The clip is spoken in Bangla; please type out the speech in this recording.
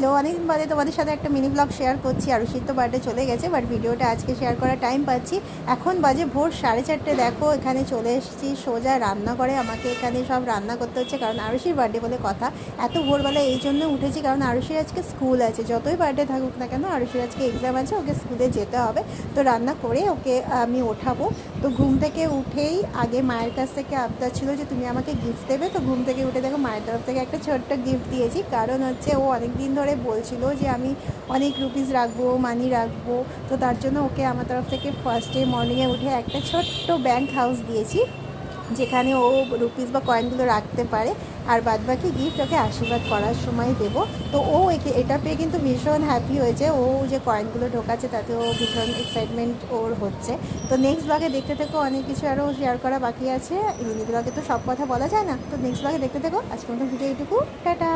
হ্যালো, অনেকদিন বাদে তোমাদের সাথে একটা মিনি ব্লগ শেয়ার করছি। আরুষির তো বার্থডে চলে গেছে বাট ভিডিওটা আজকে শেয়ার করার টাইম পাচ্ছি। এখন বাজে ভোর সাড়ে চারটে, দেখো, এখানে চলে এসেছি সোজা রান্না করে আমাকে এখানে সব রান্না করতে হচ্ছে, কারণ আরুষির বার্থডে বলে কথা। এত ভোরবেলা এই জন্য উঠেছি, কারণ আরুষির আজকে স্কুল আছে। যতই বার্থডে থাকুক না কেন আরুষির আজকে এক্সাম আছে, ওকে স্কুলে যেতে হবে। তো রান্না করে ওকে আমি ওঠাবো। তো ঘুম থেকে উঠেই আগে মায়ের কাছ থেকে আবদার ছিল যে, তুমি আমাকে গিফট দেবে। তো ঘুম থেকে উঠে দেখো, মায়ের তরফ থেকে একটা ছোট্ট গিফট দিয়েছি। কারণ হচ্ছে ও অনেক দিন ধরে বলছিল যে আমি অনেক রুপিস রাখব মানি রাখব। তো তার জন্য ওকে আমার তরফ থেকে ফার্স্টে মর্নিংয়ে উঠে একটা ছোট্ট ব্যাংক হাউস দিয়েছি, যেখানে ও রুপিস বা কয়েনগুলো রাখতে পারে। আর বাদ বাকি গিফট ওকে আশীর্বাদ করার সময় দেব। তো ও একে, এটা পেয়ে কিন্তু ভীষণ হ্যাপি হয়েছে। ও যে কয়েনগুলো ঢোকাচ্ছে তাতে ও ভীষণ এক্সাইটমেন্ট ওর হচ্ছে। তো নেক্সট ব্লগে দেখতে থেকো, অনেক কিছু আরও শেয়ার করা বাকি আছে। মিনি ব্লগে তো সব কথা বলা যায় না। তো নেক্সট ব্লগে দেখতে থেকো। আজকে মতো ভিডিও এইটুকু। টাটা!